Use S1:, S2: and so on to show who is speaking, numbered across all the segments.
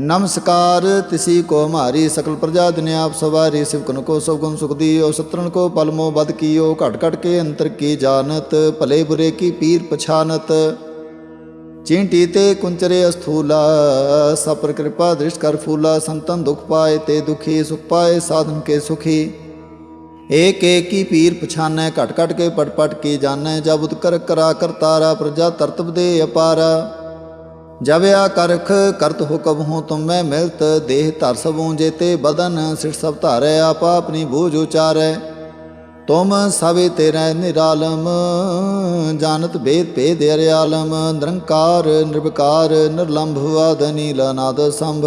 S1: नमस्कार, तिसी को हमारी सकल प्रजा दिन आप सवारी शिवकन को सब गुण सुख दियो शत्रुन को पलमो बद कियो, घट घट के अंतर की जानत, भले बुरे की पीर पछानत। चींटी ते कुंचरे अस्थूला, सपर कृपा दृष्ट कर फूला, संतन दुख पाए ते दुखी, सुख पाए साधन के सुखी। एक एक की पीर पछानै, घट घट के पट पट की जानै, जब उत कर करा कर तारा, प्रजा तरतब दे अपारा। ਜਬਿਆ ਕਰਖ, ਕਰਤ ਹੁਕਮ ਹੋ ਤੁਮ ਮਿਲਤ, ਦੇਹ ਧਰ ਸਭੂ ਜੇਤੇ ਬਦਨ, ਸਿਰ ਸਭ ਧਾਰੈ, ਆਪਾ ਆਪਣੀ ਬੂਝ ਉਚਾਰੈ। ਤੁਮ ਸਭੇ ਤੇਰੇ ਨਿਰਾਲਮ, ਜਾਣਤ ਭੇਦ ਭੇਦ ਅਰਿਆਲਮ, ਨਿਰੰਕਾਰ, ਨਿਰਵਕਾਰ, ਨਿਰਲੰਭ, ਆਦ ਨੀਲ ਅਨਾਦ ਸੰਭ।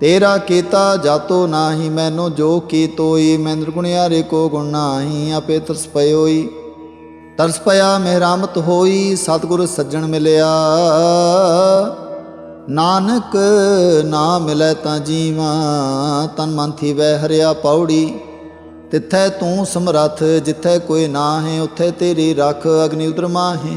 S1: ਤੇਰਾ ਕੀਤਾ ਜਾਤੋ ਨਾਹੀ, ਮੈਨੂੰ ਜੋ ਕੀ ਤੋਈ ਮੈਂ ਨਿਰਗੁਣਿਆਰੇ ਕੋ ਗੁਣ ਨਾਹੀ, ਆਪੇ ਤਰਸ ਪਇਓਈ। ਤਰਸ ਪਿਆ ਮਿਹਰਾਮਤ ਹੋਈ, ਸਤਿਗੁਰ ਸੱਜਣ ਮਿਲਿਆ। ਨਾਨਕ ਨਾ ਮਿਲੈ ਤਾਂ ਜੀਵਾ, ਤਨ ਮਨ ਥੀ ਵੈ ਹਰਿਆ ਪੌੜੀ। ਤਿੱਥੈ ਤੂੰ ਸਮਰੱਥ, ਜਿੱਥੈ ਕੋਈ ਨਾ ਹੈ ਉੱਥੇ ਤੇਰੀ ਰੱਖ, ਅਗਨੀ ਉਦਰ ਮਾਹੇ।